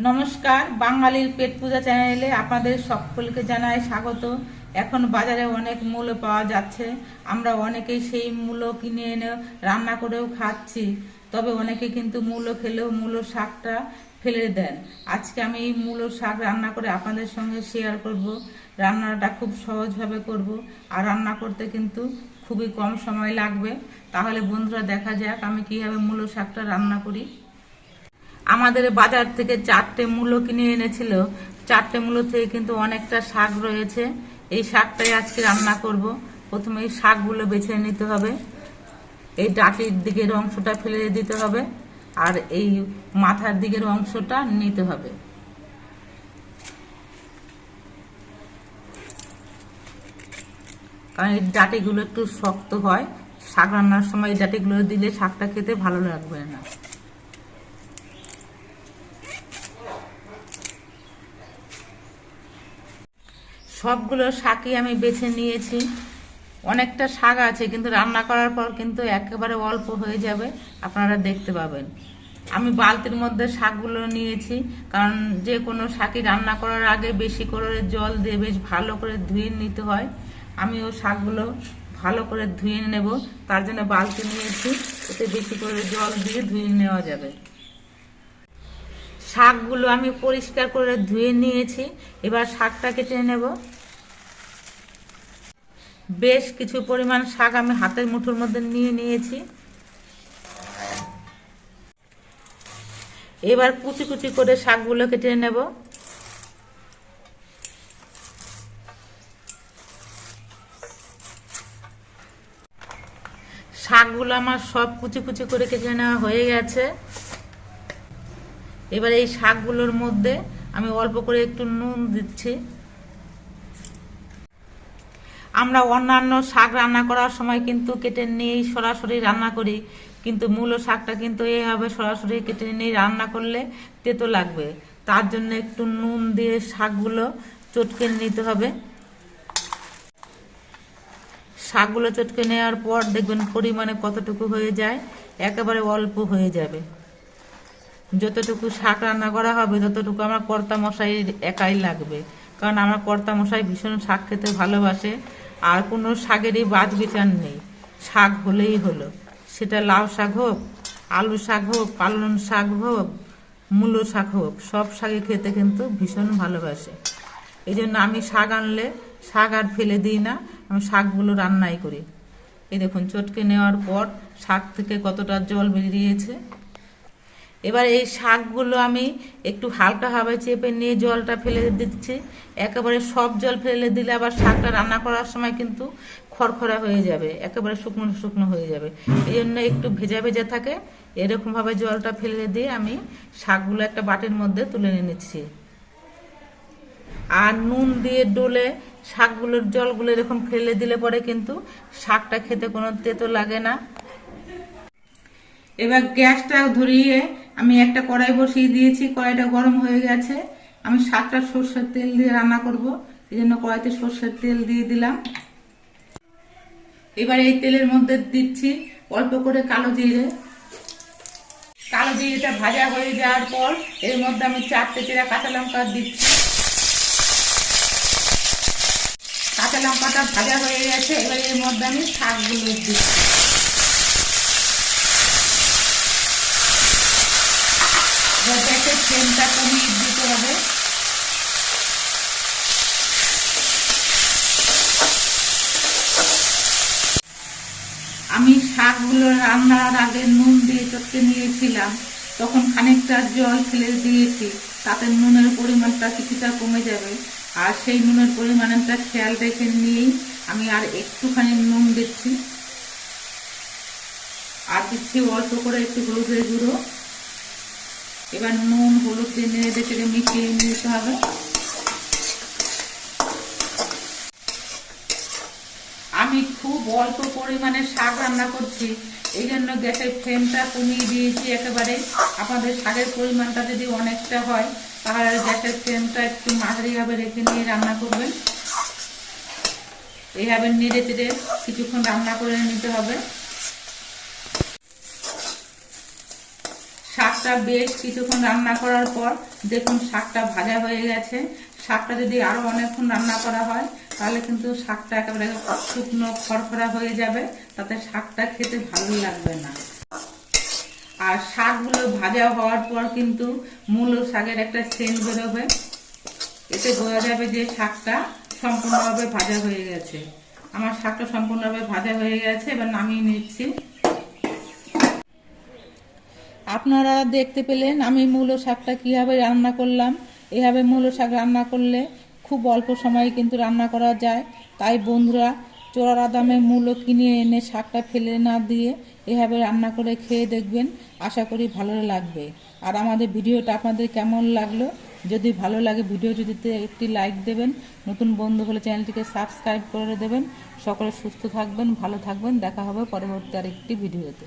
নমস্কার, বাঙালির পেট পূজা চ্যানেলে আপনাদের সকলকে জানাই স্বাগত। এখন বাজারে অনেক মূল্য পাওয়া যাচ্ছে। আমরা অনেকেই সেই মূল্য কিনে এনে রান্না করেও খাচ্ছি। তবে অনেকে কিন্তু মূল্য খেলেও মূল্য শাকটা ফেলে দেন। আজকে আমি এই মূলো শাক রান্না করে আপনাদের সঙ্গে শেয়ার করব। রান্নাটা খুব সহজভাবে করব। আর রান্না করতে কিন্তু খুবই কম সময় লাগবে। তাহলে বন্ধুরা দেখা যাক আমি কীভাবে মূল্য শাকটা রান্না করি। আমাদের বাজার থেকে চারটে মূলো কিনে এনেছিল। চারটে মূলো থেকে কিন্তু অনেকটা শাক রয়েছে। এই শাকটাই আজকে রান্না করব। প্রথমে এই শাকগুলো বেছে নিতে হবে। এই ডাটির দিকের অংশটা ফেলে দিতে হবে আর এই মাথার দিকের অংশটা নিতে হবে। কারণ এই ডাটিগুলো একটু শক্ত হয়। শাক রান্নার সময় এই ডাটিগুলো দিলে শাকটা খেতে ভালো লাগবে না। সবগুলো শাকই আমি বেছে নিয়েছি। অনেকটা শাক আছে, কিন্তু রান্না করার পর কিন্তু একেবারে অল্প হয়ে যাবে, আপনারা দেখতে পাবেন। আমি বালতির মধ্যে শাকগুলো নিয়েছি, কারণ যে কোনো শাকই রান্না করার আগে বেশি করে জল দিয়ে বেশ ভালো করে ধুয়ে নিতে হয়। আমি ও শাকগুলো ভালো করে ধুয়ে নেব, তার জন্য বালতি নিয়েছি, এতে বেশি করে জল দিয়ে ধুয়ে নেওয়া যাবে। শাকগুলো আমি পরিষ্কার করে ধুয়ে নিয়েছি। এবার শাকটা কেটে নেব। বেশ কিছু পরিমাণ শাক আমি হাতের মুঠোর মধ্যে নিয়ে নিয়েছি। এবার কুচি কুচি করে শাকগুলো কেটে নেব। শাকগুলো আমার সব কুচি কুচি করে কেটে নেওয়া হয়ে গেছে। এবার এই শাকগুলোর মধ্যে আমি অল্প করে একটু নুন দিচ্ছি। আমরা অন্যান্য শাক রান্না করার সময় কিন্তু কেটে নিয়েই সরাসরি রান্না করি, কিন্তু মূলো শাকটা কিন্তু এইভাবে সরাসরি কেটে নিয়ে রান্না করলে তেতো লাগবে। তার জন্য একটু নুন দিয়ে শাকগুলো চটকে নিতে হবে। শাকগুলো চটকে নেওয়ার পর দেখবেন পরিমাণে কতটুকু হয়ে যায়, একেবারে অল্প হয়ে যাবে। যতটুকু শাক রান্না করা হবে ততটুকু আমার কর্তা মশাই একাই লাগবে। কারণ আমার কর্তা মশাই ভীষণ শাক খেতে ভালোবাসে, আর কোনো শাকেরই বাদ বিচার নেই। শাক হলেই হলো। সেটা লাউ শাক হোক, আলু শাক হোক, পালন শাক হোক, মূলো শাক হোক, সব শাকে খেতে কিন্তু ভীষণ ভালোবাসে। এই জন্য আমি শাক আনলে শাক আর ফেলে দিই না, আমি শাকগুলো রান্নাই করি। এই দেখুন, চটকে নেওয়ার পর শাক থেকে কতটা জল বেরিয়েছে। এবার এই শাকগুলো আমি একটু হালকা হালকাভাবে চেপে নিয়ে জলটা ফেলে দিচ্ছি। একেবারে সব জল ফেলে দিলে আবার শাকটা রান্না করার সময় কিন্তু খড়খড়া হয়ে যাবে, একেবারে শুকনো শুকনো হয়ে যাবে। এই জন্য একটু ভেজা ভেজা থাকে। এরকমভাবে জলটা ফেলে দিয়ে আমি শাকগুলো একটা বাটির মধ্যে তুলে নিচ্ছি। আর নুন দিয়ে ডলে শাকগুলোর জলগুলো এরকম ফেলে দিলে পরে কিন্তু শাকটা খেতে কোনো তেতো লাগে না। এবার গ্যাসটা ধরিয়ে আমি একটা কড়াই বসিয়ে দিয়েছি, কড়াইটা গরম হয়ে গেছে। আমি শাকটা সর্ষের তেল দিয়ে রান্না করব, এই জন্য কড়াইতে সর্ষের তেল দিয়ে দিলাম। এবার এই তেলের মধ্যে দিচ্ছি অল্প করে কালো জিরে। কালো জিরেটা ভাজা হয়ে যাওয়ার পর এর মধ্যে আমি চারটে চেরা কাঁচা লঙ্কা দিচ্ছি। কাঁচা লঙ্কাটা ভাজা হয়ে গেছে, এবার এর মধ্যে আমি শাকগুলো দিচ্ছি গ্যাসের ফ্লেমটা কমিয়ে দিতে হবে আমি শাকগুলো রান্নার আগে নুন দিয়ে চটকে নিয়েছিলাম, তখন খানিকটা জল ফেলে দিয়েছি, তাতে নুনের পরিমাণটা কিছুটা কমে যাবে। আর সেই নুনের পরিমাণটা খেয়াল রেখে নিয়েই আমি আর একটুখানি নুন দিচ্ছি। আর দিচ্ছি অল্প করে একটু হলুদের গুঁড়ো। এবার নুন, হলুদ দিয়ে নেড়ে দেখে মিশিয়ে নিতে হবে। আমি খুব অল্প পরিমাণে শাক রান্না করছি, এই জন্য গ্যাসের ফ্লেমটা কমিয়ে দিয়েছি একেবারে। আপনাদের শাকের পরিমাণটা যদি অনেকটা হয়, তাহলে গ্যাসের ফ্লেমটা একটু মাঝারিভাবে রেখে নিয়ে রান্না করবেন। এইভাবে নেড়ে চেড়ে কিছুক্ষণ রান্না করে নিতে হবে শাক শাকটা বেশ কিছুক্ষণ রান্না করার পর দেখুন শাকটা ভাজা হয়ে গেছে। শাকটা যদি আরও অনেকক্ষণ রান্না করা হয়, তাহলে কিন্তু শাকটা একেবারে শুকনো খড়খড়া হয়ে যাবে। তাতে শাকটা খেতে ভালো লাগবে না। আর শাকগুলো ভাজা হওয়ার পর কিন্তু মূল শাকের একটা সেন্ট বেরোবে। এতে বোঝা যাবে যে শাকটা সম্পূর্ণভাবে ভাজা হয়ে গেছে। আমার শাকটা সম্পূর্ণভাবে ভাজা হয়ে গেছে, এবার নামিয়ে নিচ্ছি। আপনারা দেখতে পেলেন আমি মূলো শাকটা কীভাবে রান্না করলাম, এভাবে মূলো শাক রান্না করলে খুব অল্প সময়ে কিন্তু রান্না করা যায়। তাই বন্ধুরা চোরা দামে মূলো কিনে এনে শাকটা ফেলে না দিয়ে এভাবে রান্না করে খেয়ে দেখবেন। আশা করি ভালো লাগবে। আর আমাদের ভিডিওটা আপনাদের কেমন লাগল? যদি ভালো লাগে ভিডিওটিতে একটি লাইক দেবেন, নতুন বন্ধু হলে চ্যানেলটিকে সাবস্ক্রাইব করে দেবেন। সকলে সুস্থ থাকবেন, ভালো থাকবেন। দেখা হবে পরবর্তী আরেকটি ভিডিওতে।